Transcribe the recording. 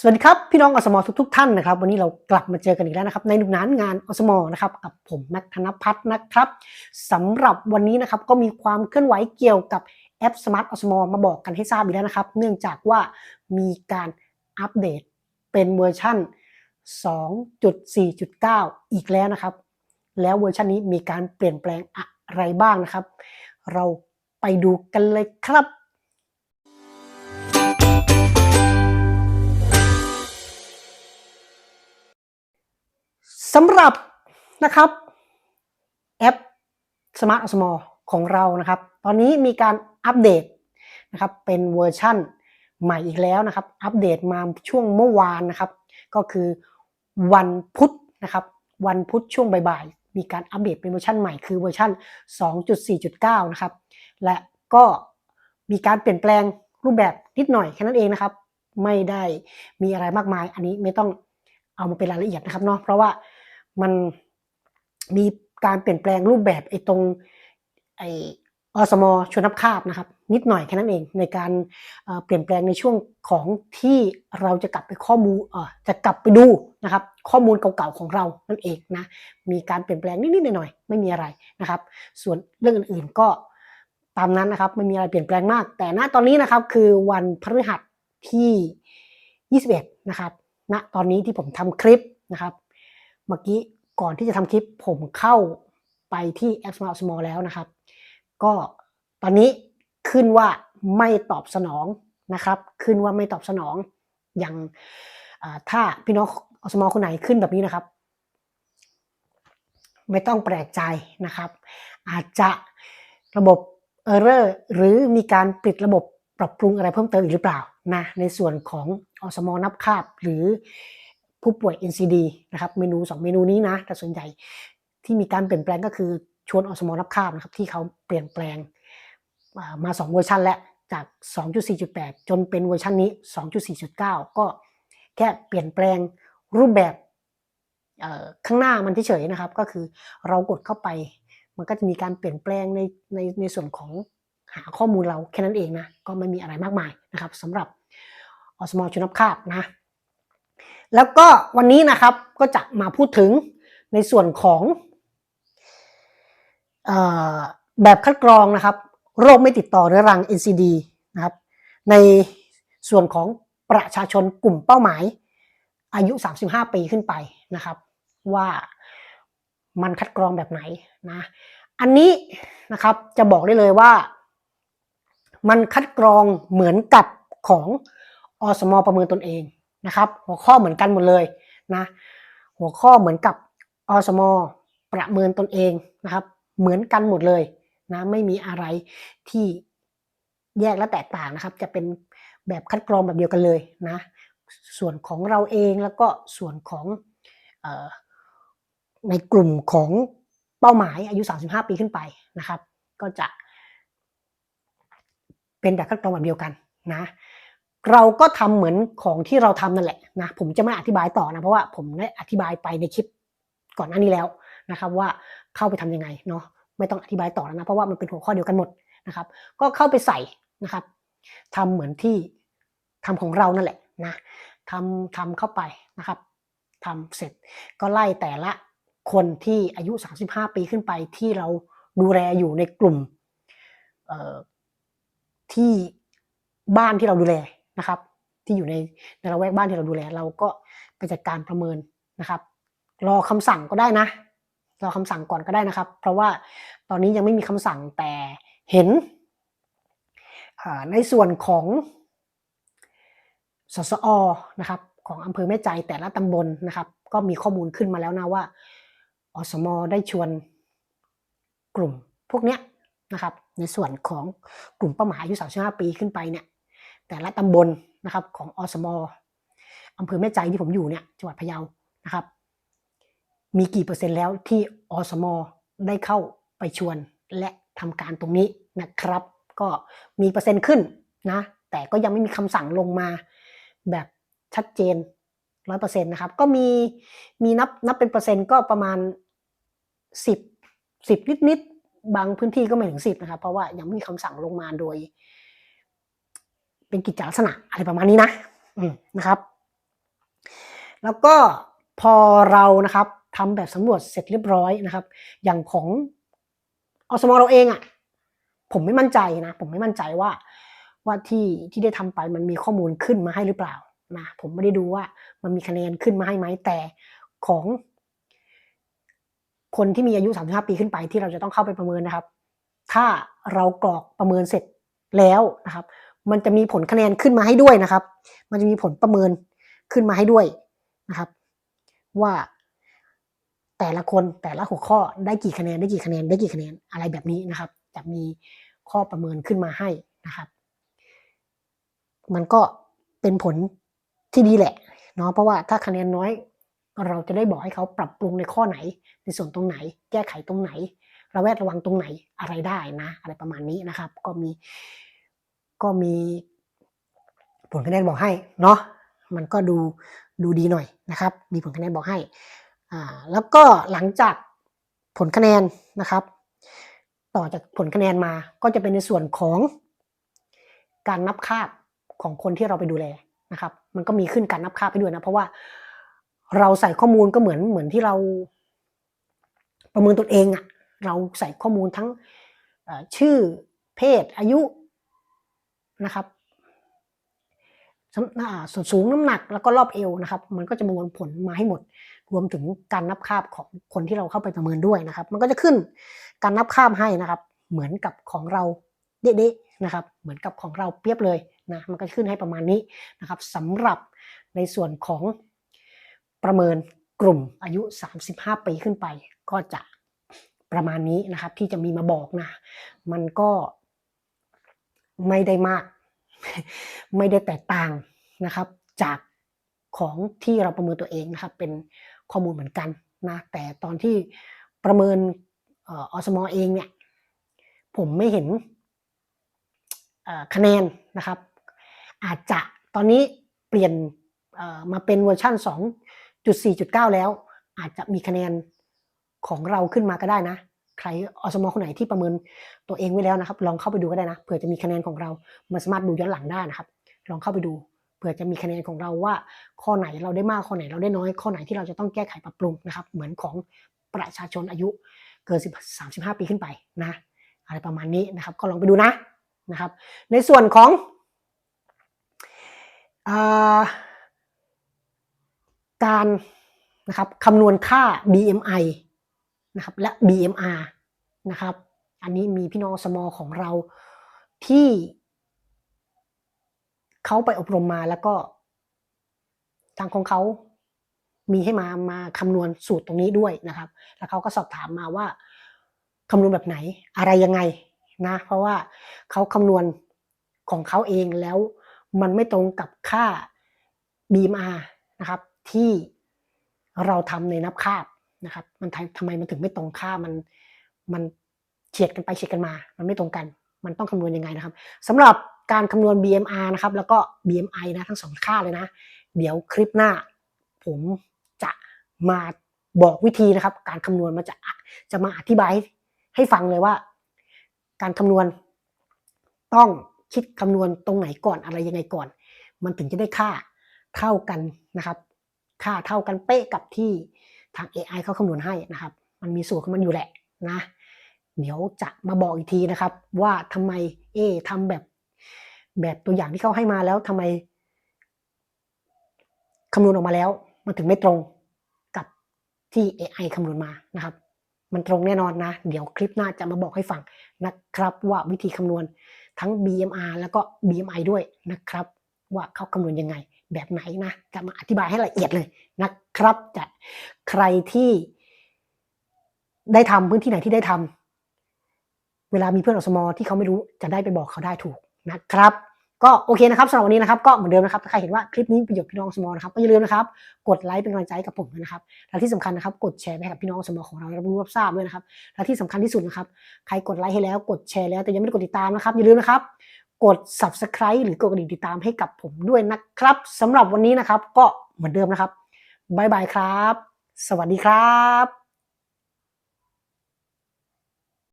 สวัสดีครับ พี่น้องอสมอทุกทท่านนะครับ วันนี้เรากลับมาเจอกันอีกแล้วนะครับ ในหนุกนานงานอสมอนะครับกับผมแม็กธนพัฒน์นะครับสำหรับวันนี้นะครับก็มีความเคลื่อนไหวเกี่ยวกับแอป Smart อสมอมาบอกกันให้ทราบอีกแล้วนะครับ เนื่องจากว่ามีการอัปเดตเป็นเวอร์ชั่น 2.4.9 อีกแล้วนะครับ แล้วเวอร์ชันนี้มีการเปลี่ยนแปลงอะไรบ้างนะครับ เราไปดูกันเลยครับ สำหรับนะครับแอป Smart o s m o ของเรานะครับ ตอนนี้มีการอัปเดตนะครับเป็นเวอร์ชั่นใหม่อีกแล้วนะครับ อัปเดตมาช่วงเมื่อวานนะครับ ก็คือวันพุธนะครับ วันพุธช่วงบ่ายๆ มีการอัปเดตเป็นเวอร์ชันใหม่คือเวอร์ชัน2.4.9 นะครับ และก็มีการเปลี่ยนแปลงรูปแบบนิดหน่อยแค่นั้นเองนะครับ ไม่ได้มีอะไรมากมาย อันนี้ไม่ต้องเอามาเป็นรายละเอียดนะครับเนาะเพราะว่า มันมีการเปลี่ยนแปลงรูปแบบไอ้ตรงไออสมชวนนับคาบนะครับนิดหน่อยแค่นั้นเองในการเปลี่ยนแปลงในช่วงของที่เราจะกลับไปข้อมูลจะกลับไปดูนะครับข้อมูลเก่าๆของเรานั่นเองนะมีการเปลี่ยนแปลงนิดๆหน่อยๆไม่มีอะไรนะครับ ส่วนเรื่องอื่นๆก็ตามนั้นนะครับไม่มีอะไรเปลี่ยนแปลงมาก แต่ณตอนนี้นะครับคือวันพฤหัสที่ 21 นะครับณตอนนี้ที่ผมทำคลิปนะครับ เมื่อกี้ก่อนที่จะทำคลิปผมเข้าไปที่แอป Smart Small แล้วนะครับ ก็ตอนนี้ขึ้นว่าไม่ตอบสนองนะครับ ขึ้นว่าไม่ตอบสนองอย่างถ้าพี่น้องอสมอคนไหนขึ้นแบบนี้นะครับ ไม่ต้องแปลกใจนะครับ อาจจะระบบเออร์เรอร์หรือมีการปิดระบบปรับปรุงอะไรเพิ่มเติมอีกหรือเปล่านะในส่วนของอสมอนับคาบหรือ ผู้ป่วย NCD นะครับเมนู 2 เมนูนี้นะ แต่ส่วนใหญ่ที่มีการเปลี่ยนแปลงก็คือชวนอสมอนับคาบนะครับที่เขาเปลี่ยนแปลงมา 2 เวอร์ชันแล้วจาก 2.4.8 จนเป็นเวอร์ชันนี้ 2.4.9 ก็แค่เปลี่ยนแปลงรูปแบบข้างหน้ามันเฉยๆนะครับ ก็คือเรากดเข้าไป มันก็จะมีการเปลี่ยนแปลงในในในส่วนของหาข้อมูลเราแค่นั้นเองนะ ก็ไม่มีอะไรมากมายนะครับสำหรับอสมอชุนับคาบนะ แล้วก็วันนี้นะครับก็จะมาพูดถึงในส่วนของอแบบคัดกรองนะครับ โรคไม่ติดต่อเรื้อรัง NCD นะครับ ในส่วนของประชาชนกลุ่มเป้าหมาย อายุ 35 ปีขึ้นไปนะครับ ว่ามันคัดกรองแบบไหนนะ อันนี้นะครับจะบอกได้เลยว่า มันคัดกรองเหมือนกับของอสมประเมินตนเอง นะครับ หัวข้อเหมือนกันหมดเลยนะหัวข้อเหมือนกับอสมประเมินตนเองนะครับ เหมือนกันหมดเลยนะไม่มีอะไรที่แยกและแตกต่างนะครับ จะเป็นแบบคัดกรองแบบเดียวกันเลยนะ ส่วนของเราเองแล้วก็ส่วนของออในกลุ่มของเป้าหมายอายุ 35 ปีขึ้นไปนะครับ ก็จะเป็นแบบคัดกรองแบบเดียวกันนะ เราก็ทำเหมือนของที่เราทำนั่นแหละนะผมจะไม่อธิบายต่อนะเพราะว่าผมได้อธิบายไปในคลิปก่อนหน้านี้แล้วนะครับว่าเข้าไปทํำยังไงเนาะไม่ต้องอธิบายต่อแล้วนะเพราะว่ามันเป็นหัวข้อเดียวกันหมดนะครับ ก็เข้าไปใส่นะครับทำเหมือนที่ทำของเรานั่นแหละนะทำทำเข้าไปนะครับทำเสร็จก็ไล่แต่ละคนที่อายุ 35 ปีขึ้นไปที่เราดูแลอยู่ในกลุ่มที่บ้านที่เราดูแล นะครับ ที่อยู่ในในระแวกบ้านที่เราดูแล เราก็ไปจัดการประเมินนะครับ รอคำสั่งก็ได้นะ รอคำสั่งก่อนก็ได้นะครับ เพราะว่าตอนนี้ยังไม่มีคำสั่งแต่เห็นในส่วนของสสอนะครับของอำเภอแม่ใจแต่ละตำบลนะครับ ก็มีข้อมูลขึ้นมาแล้วนะว่าอสมอได้ชวนกลุ่มพวกเนี้ยนะครับในส่วนของกลุ่มเป้าหมายอายุ 35 ปีขึ้นไปเนี่ย แต่ละตำบลนะครับของอสมอำเภอแม่ใจที่ผมอยู่เนี่ยจังหวัดพะเยานะครับ มีกี่เปอร์เซ็นต์แล้วที่อสมได้เข้าไปชวนและทำการตรงนี้นะครับ ก็มีเปอร์เซ็นต์ขึ้นนะแต่ก็ยังไม่มีคำสั่งลงมาแบบชัดเจนร้อยเปอร์เซ็นต์นะครับก็มีมีนับนับเป็นเปอร์เซ็นต์ก็ประมาณสิบสิบนิดนิดบางพื้นที่ก็ไม่ถึงสิบนะครับ เพราะว่ายังไม่มีคำสั่งลงมาโดย เป็นกิจลักษณะอะไรประมาณนี้นะนะครับ แล้วก็พอเรานะครับทำแบบสำรวจเสร็จเรียบร้อยนะครับ อย่างของอสมเราเองอะ่ะผมไม่มั่นใจนะ ผมไม่มั่นใจว่าว่าที่ที่ได้ทำไปมันมีข้อมูลขึ้นมาให้หรือเปล่านะผมไม่ได้ดูว่ามันมีคะแนนขึ้นมาให้ไหมแต่ของ คนที่มีอายุ 35 ปีขึ้นไปที่เราจะต้องเข้าไปประเมินนะครับ ถ้าเรากรอกประเมินเสร็จแล้วนะครับ มันจะมีผลคะแนนขึ้นมาให้ด้วยนะครับ มันจะมีผลประเมินขึ้นมาให้ด้วยนะครับ ว่าแต่ละคนแต่ละหัวข้อได้กี่คะแนนได้กี่คะแนนได้กี่คะแนนอะไรแบบนี้นะครับ จะมีข้อประเมินขึ้นมาให้นะครับ มันก็เป็นผลที่ดีแหละเนาะเพราะว่าถ้าคะแนนน้อย เราจะได้บอกให้เขาปรับปรุงในข้อไหน ในส่วนตรงไหน แก้ไขตรงไหน ระแวดระวังตรงไหนอะไรได้นะ อะไรประมาณนี้นะครับ ก็มี ก็มีผลคะแนนบอกให้เนาะมันก็ดูดูดีหน่อยนะครับ มีผลคะแนนบอกให้อ่าแล้วก็หลังจากผลคะแนนนะครับ ต่อจากผลคะแนนมาก็จะเป็นในส่วนของการนับคาบของคนที่เราไปดูแลนะครับ มันก็มีขึ้นการนับคาบไปด้วยนะเพราะว่าเราใส่ข้อมูลก็เหมือนเหมือนที่เราประเมินตนเองอะเราใส่ข้อมูลทั้งชื่อเพศอายุ นะครับส่วนอ่าส่วนสูงน้ำหนักแล้วก็รอบเอวนะครับ มันก็จะมวลผลมาให้หมด รวมถึงการนับคาบของคนที่เราเข้าไปประเมินด้วยนะครับ มันก็จะขึ้นการนับคาบให้นะครับ เหมือนกับของเราเด๊ะๆนะครับ เหมือนกับของเราเปรียบเลยนะมันก็ขึ้นให้ประมาณนี้นะครับสำหรับในส่วนของประเมินกลุ่มอายุ 35 ปีขึ้นไป ก็จะประมาณนี้นะครับ ที่จะมีมาบอกนะ มันก็ ไม่ได้มาก ไม่ได้แตกต่างนะครับ จากของที่เราประเมินตัวเองนะครับ เป็นข้อมูลเหมือนกันนะแต่ตอนที่ประเมินอสมอเองเนี่ยผมไม่เห็นคะแนนนะครับ อาจจะตอนนี้เปลี่ยนมาเป็นเวอร์ชัน2.4.9 แล้ว อาจจะมีคะแนนของเราขึ้นมาก็ได้นะ ใครอสมอคนไหนที่ประเมินตัวเองไว้แล้วนะครับ ลองเข้าไปดูก็ได้นะเผื่อจะมีคะแนนของเรามันสามารถดูย้อนหลังได้นะครับ ลองเข้าไปดูเผื่อจะมีคะแนนของเราว่า ข้อไหนเราได้มากข้อไหนเราได้น้อยข้อไหนที่เราจะต้องแก้ไขปรับปรุงนะครับ เหมือนของประชาชนอายุเกิน10 35 ปีขึ้นไปนะอะไรประมาณนี้นะครับ ก็ลองไปดูนะนะครับ ในส่วนของอาการนะครับคำนวณค่า BMI นะครับและ BMR นะครับ อันนี้มีพี่น้องสมอของเราที่เขาไปอบรมมาแล้วก็ทางของเขามีให้มามาคำนวณสูตรตรงนี้ด้วยนะครับ แล้วเขาก็สอบถามมาว่าคำนวณแบบไหนอะไรยังไงนะ เพราะว่าเขาคำนวณของเขาเองแล้วมันไม่ตรงกับค่า BMR นะครับ ที่เราทำในนับคาบ นะครับ มันทำไมมันถึงไม่ตรงค่ามันมันเฉียดกันไปเฉียดกันมา มันไม่ตรงกัน มันต้องคำนวณยังไงนะครับสำหรับการคำนวณ BMR นะครับ แล้วก็ BMI นะทั้งสองค่าเลยนะ เดี๋ยวคลิปหน้า ผมจะมาบอกวิธีนะครับ การคำนวณมันจะจะมาอธิบายให้ฟังเลยว่า การคำนวณต้องคิดคำนวณตรงไหนก่อนอะไรยังไงก่อน มันถึงจะได้ค่าเท่ากันนะครับ ค่าเท่ากันเป๊ะกับที่ ทาง AI เขาคำนวณให้นะครับ มันมีสูตรของมันอยู่แหละนะ เดี๋ยวจะมาบอกอีกทีนะครับ ว่าทำไมเอทำแบบแบบตัวอย่างที่เขาให้มาแล้วทำไมคำนวณออกมาแล้ว มันถึงไม่ตรงกับที่ AI คำนวณมานะครับ มันตรงแน่นอนนะ เดี๋ยวคลิปหน้าจะมาบอกให้ฟังนะครับ ว่าวิธีคำนวณทั้ง BMR แล้วก็ BMI ด้วยนะครับ ว่าเขาคำนวณยังไง แบบไหนนะจะมาอธิบายให้ละเอียดเลยนะครับจะใครที่ได้ทำพื้นที่ไหนที่ได้ทำเวลามีเพื่อนอสมอที่เขาไม่รู้จะได้ไปบอกเขาได้ถูกนะครับ ก็โอเคนะครับสำหรับวันนี้นะครับก็เหมือนเดิมนะครับถ้าใครเห็นว่าคลิปนี้ประโยชน์พี่น้องสมอนะครับก็อย่าลืมนะครับ กดไลค์เป็นกำลังใจกับผมนะครับและที่สำคัญนะครับ กดแชร์ไปให้กับพี่น้องสมอของเรารับรู้รับทราบด้วยนะครับและที่สำคัญที่สุดนะครับ ใครกดไลค์ให้แล้ว กดแชร์แล้วแต่ยังไม่ได้กดติดตามนะครับอย่าลืมนะครับ กด subscribe หรือกดกระดิ่งติดตามให้กับผมด้วยนะครับสำหรับวันนี้นะครับ ก็เหมือนเดิมนะครับบายบายครับ สวัสดีครับ